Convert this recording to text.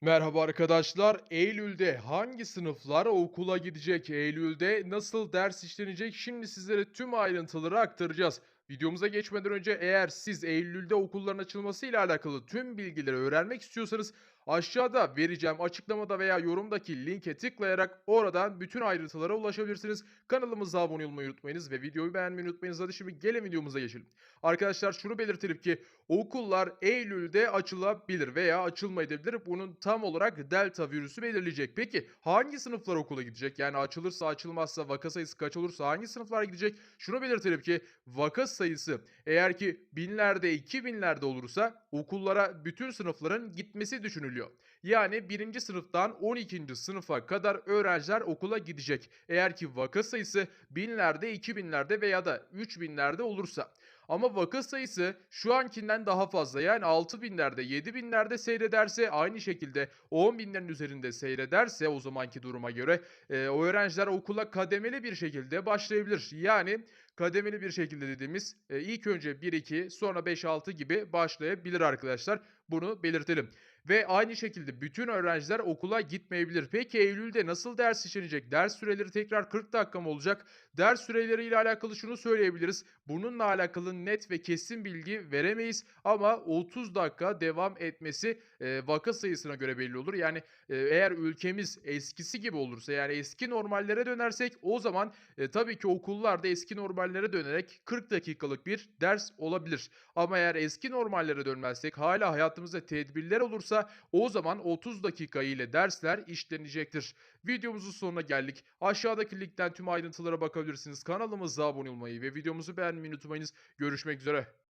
Merhaba arkadaşlar. Eylül'de hangi sınıflar okula gidecek? Eylül'de nasıl ders işlenecek? Şimdi sizlere tüm ayrıntıları aktaracağız. Videomuza geçmeden önce eğer siz Eylül'de okulların açılması ile alakalı tüm bilgileri öğrenmek istiyorsanız aşağıda vereceğim açıklamada veya yorumdaki linke tıklayarak oradan bütün ayrıntılara ulaşabilirsiniz. Kanalımıza abone olmayı unutmayınız ve videoyu beğenmeyi unutmayınız. Hadi şimdi gelin videomuza geçelim. Arkadaşlar şunu belirtelim ki okullar Eylül'de açılabilir veya açılmayabilir. Bunun tam olarak delta virüsü belirleyecek. Peki hangi sınıflar okula gidecek? Yani açılırsa açılmazsa vaka sayısı kaç olursa hangi sınıflar gidecek? Şunu belirtelim ki vaka sayısı eğer ki binlerde iki binlerde olursa okullara bütün sınıfların gitmesi düşünülüyor. Yani birinci sınıftan 12. sınıfa kadar öğrenciler okula gidecek. Eğer ki vaka sayısı binlerde, iki binlerde veya da üç binlerde olursa. Ama vaka sayısı şu ankinden daha fazla. Yani 6 binlerde, 7 binlerde seyrederse aynı şekilde 10 binlerin üzerinde seyrederse o zamanki duruma göre e, o öğrenciler okula kademeli bir şekilde başlayabilir. Yani kademeli bir şekilde dediğimiz e, ilk önce 1-2 sonra 5-6 gibi başlayabilir arkadaşlar. Bunu belirtelim. Ve aynı şekilde bütün öğrenciler okula gitmeyebilir. Peki Eylül'de nasıl ders işlenecek? Ders süreleri tekrar 40 dakika mı olacak? Ders süreleriyle alakalı şunu söyleyebiliriz. Bununla alakalı net ve kesin bilgi veremeyiz ama 30 dakika devam etmesi e, vaka sayısına göre belli olur. Yani e, eğer ülkemiz eskisi gibi olursa yani eski normallere dönersek o zaman e, tabii ki okullarda eski normallere dönerek 40 dakikalık bir ders olabilir. Ama eğer eski normallere dönmezsek hala hayatımızda tedbirler olursa o zaman 30 dakika ile dersler işlenecektir. Videomuzun sonuna geldik. Aşağıdaki linkten tüm ayrıntılara bakabilirsiniz. Kanalımıza abone olmayı ve videomuzu beğenmeyi unutmayınız. Görüşmek üzere.